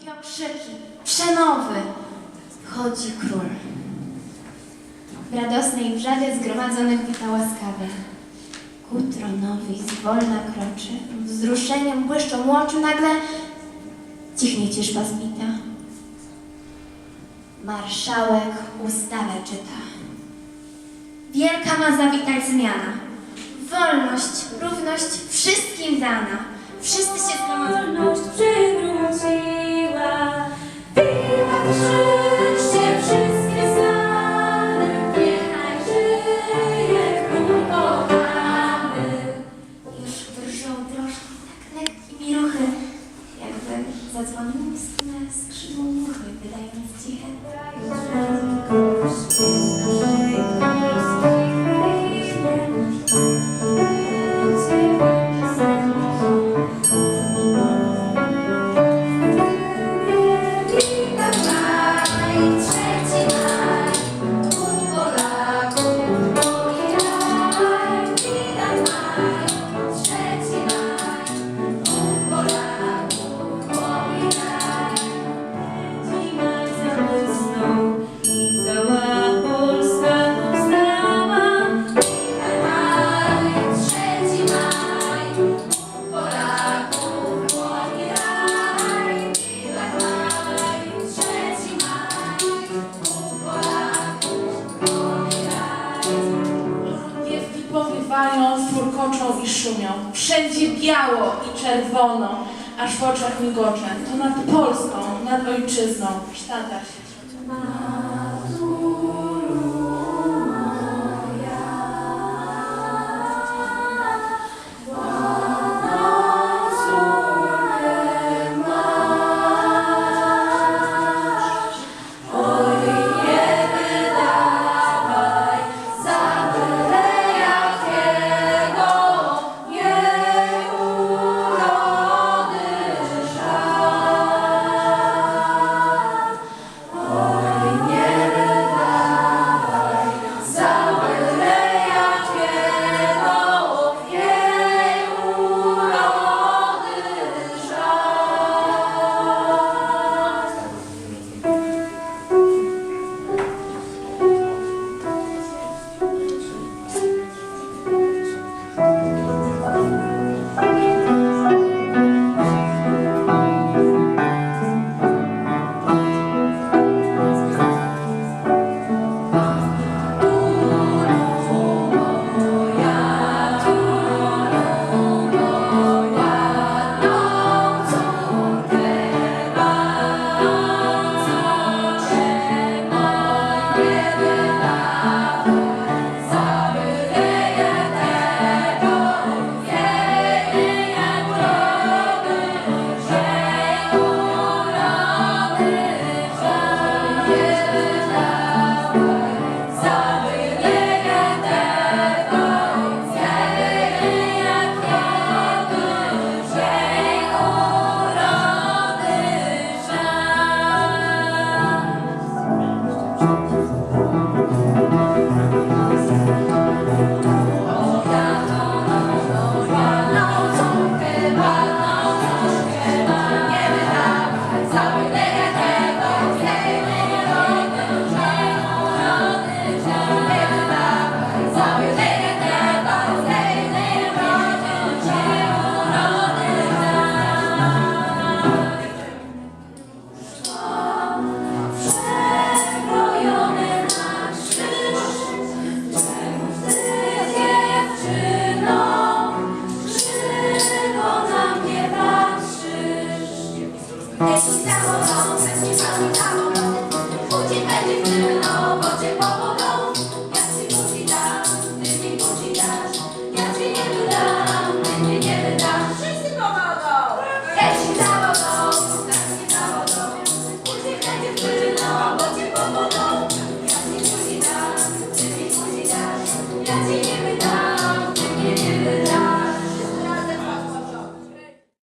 Wielkie okrzyki, przemowy. Wchodzi król. W radosnej wrzawie zgromadzonych wita łaskawie. Ku tronowi zwolna kroczy, wzruszeniem błyszczą oczu, nagle cichnie ciszba zbita. Marszałek ustawę czyta. Wielka ma zawitać zmiana. Wolność, równość wszystkim dana. Wszyscy się zgromadzą. Zadzwonił ustne skrzydło muchy, wydając ciche furkoczą i szumią. Wszędzie biało i czerwono, aż w oczach migocze. To nad Polską, nad ojczyzną sztandar się